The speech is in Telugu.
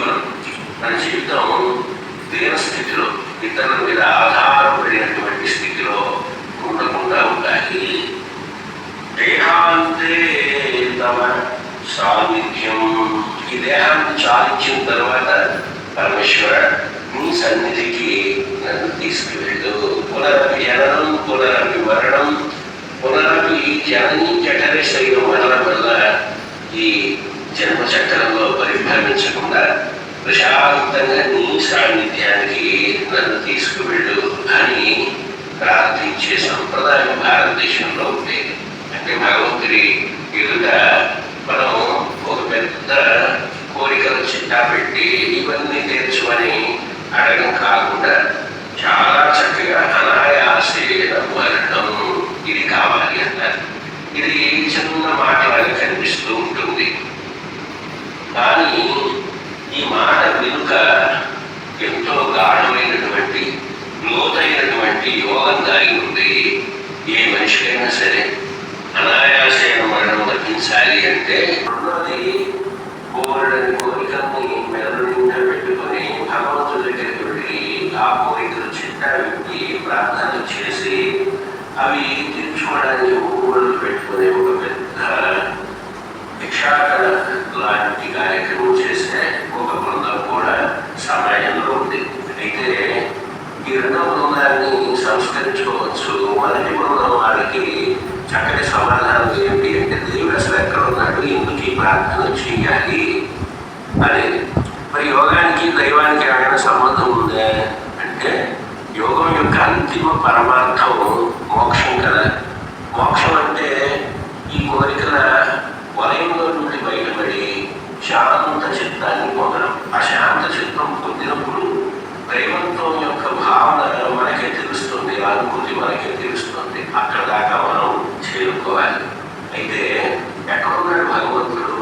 జీవనం మన జీవితం దీన స్థితిలో ఇతరుల మీద ఆధారపడినటువంటి స్థితిలో ఉండకుండా ఉండాలి దేహాంతే తమ సాన్నిధ్యం. ఈ దేహాన్ని చాలించిన తర్వాత పరమేశ్వర నీ సన్నిధికి నన్ను తీసుకువెళ్ళు. పునరపి జననం పునరపి మరణం పునరపి జనని జఠర శరీరం మరణం వల్ల ఈ జన్మ చక్రంలో పరిభ్రమించకుండా ప్రశాంతంగా నీ సాన్నిధ్యానికి నన్ను తీసుకువెళ్ళు అని ప్రార్థించే సంప్రదాయం భారతదేశంలో ఉండేది అంటే భగవంతుడి ఎదుట మనం ఒక పెద్ద కోరికలు చిట్టా పెట్టి ఇవన్నీ తీర్చుమని అడగం కాకుండా చాలా చక్కగా అనాయాసేన మరణం ఇది కావాలి అన్నారు ఇది కానీ ఈ మాట వెనుక ఎంతో గాఢమైనటువంటి లోతైనటువంటి యోగం దాగి ఉంది. ఏ మనిషికైనా సరే అనాయాసైన మరణం వర్తించాలి అంటే ఉన్నది కోరడని కోరికల్ని మెదడు నిండా పెట్టుకొని భగవంతుడి దగ్గరికి వెళ్ళి ఆ కోరికలు చిట్టా పెట్టి ప్రార్థనలు చేసి అవి తీర్చుకోవడానికి ఊళ్ళు పెట్టుకునే ఒక పెద్ద భిక్షాటన లాంటి కార్యక్రమం చేసే ఒక బృందం కూడా సమాజంలో ఉంది. అయితే ఈ రెండవ బృందాన్ని సంస్కరించుకోవచ్చు. మొదటి బృందం వారికి చక్కటి సమాధానం ఏంటి అంటే దేవుడు అసలు ఎక్కడ ఉన్నాడు? ఎందుకు ఈ ప్రార్థన చేయాలి? అనేది మరి యోగానికి దైవానికి ఏమైనా సంబంధం ఉందా? ఉంది మనకే తెలుస్తుంది. అక్కడ దాకా మనం చేరుకోవాలి. అయితే ఎక్కడున్నాడు భగవంతుడు?